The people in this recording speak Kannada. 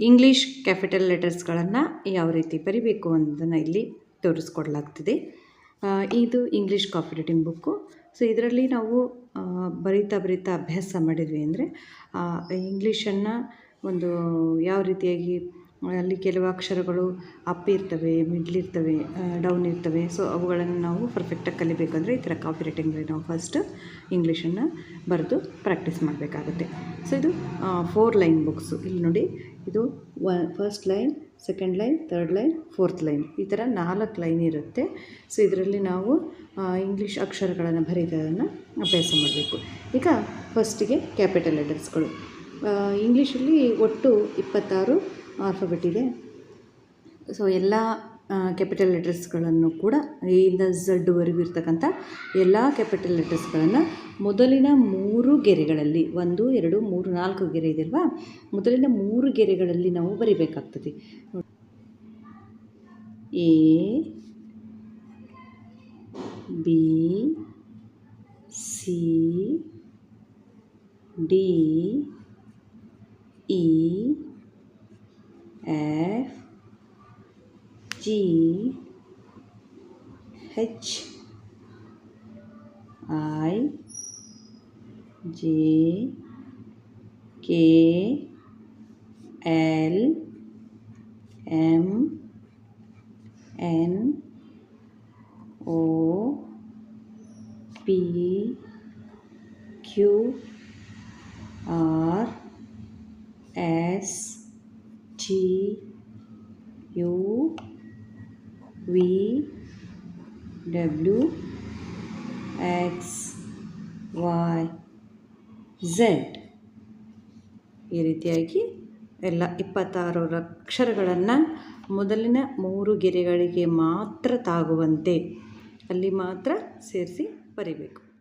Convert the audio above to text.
ಇಂಗ್ಲೀಷ್ ಕ್ಯಾಪಿಟಲ್ ಲೆಟರ್ಸ್ಗಳನ್ನು ಯಾವ ರೀತಿ ಬರಿಬೇಕು ಅನ್ನೋದನ್ನು ಇಲ್ಲಿ ತೋರಿಸ್ಕೊಡ್ಲಾಗ್ತಿದೆ. ಇದು English copy writing book so ಇದರಲ್ಲಿ ನಾವು ಬರಿತಾ ಬರಿತಾ ಅಭ್ಯಾಸ ಮಾಡಿದ್ವಿ ಅಂದರೆ ಇಂಗ್ಲೀಷನ್ನು ಒಂದು ಯಾವ ರೀತಿಯಾಗಿ ಅಲ್ಲಿ ಕೆಲವು ಅಕ್ಷರಗಳು ಅಪ್ ಇರ್ತವೆ ಮಿಡ್ಲ್ ಇರ್ತವೆ ಡೌನ್ ಇರ್ತವೆ. ಸೊ ಅವುಗಳನ್ನು ನಾವು ಪರ್ಫೆಕ್ಟಾಗಿ ಕಲಿಬೇಕಂದ್ರೆ ಈ ಥರ ಕಾಫಿ ರೈಟಿಂಗಲ್ಲಿ ನಾವು ಫಸ್ಟ್ ಇಂಗ್ಲೀಷನ್ನು ಬರೆದು ಪ್ರಾಕ್ಟೀಸ್ ಮಾಡಬೇಕಾಗುತ್ತೆ. ಸೊ ಇದು ಫೋರ್ ಲೈನ್ ಬುಕ್ಸು ಇಲ್ಲಿ ನೋಡಿ, ಇದು ವ first line second line third line fourth line ಈ ಥರ ನಾಲ್ಕು ಲೈನ್ ಇರುತ್ತೆ. ಸೊ ಇದರಲ್ಲಿ ನಾವು ಇಂಗ್ಲೀಷ್ ಅಕ್ಷರಗಳನ್ನು ಬರೀದನ್ನು ಅಭ್ಯಾಸ ಮಾಡಬೇಕು. ಈಗ ಫಸ್ಟಿಗೆ ಕ್ಯಾಪಿಟಲ್ ಲೆಟರ್ಸ್ಗಳು ಇಂಗ್ಲೀಷಲ್ಲಿ ಒಟ್ಟು ಇಪ್ಪತ್ತಾರು ಆಲ್ಫಬೆಟ್ ಇದೆ. ಸೊ ಎಲ್ಲ ಕ್ಯಾಪಿಟಲ್ ಲೆಟರ್ಸ್ಗಳನ್ನು ಕೂಡ ಎಯಿಂದ ಝಡ್ವರೆಗೂ ಇರ್ತಕ್ಕಂಥ ಎಲ್ಲ ಕ್ಯಾಪಿಟಲ್ ಲೆಟರ್ಸ್ಗಳನ್ನು ಮೊದಲಿನ ಮೂರು ಗೆರೆಗಳಲ್ಲಿ, ಒಂದು, ಎರಡು, ಮೂರು, ನಾಲ್ಕು ಗೆರೆ ಇದೆಯಲ್ವಾ ಮೊದಲಿನ ಮೂರು ಗೆರೆಗಳಲ್ಲಿ ನಾವು ಬರಿಬೇಕಾಗ್ತದೆ. A, B, C, D, E F G H I J K L M N O P Q R S T U V W X Y Z ಈ ರೀತಿಯಾಗಿ ಎಲ್ಲ ಇಪ್ಪತ್ತಾರು ಅಕ್ಷರಗಳನ್ನು ಮೊದಲಿನ ಮೂರು ಗೆರೆಗಳಿಗೆ ಮಾತ್ರ ತಾಗುವಂತೆ ಅಲ್ಲಿ ಮಾತ್ರ ಸೇರಿಸಿ ಬರಿಬೇಕು.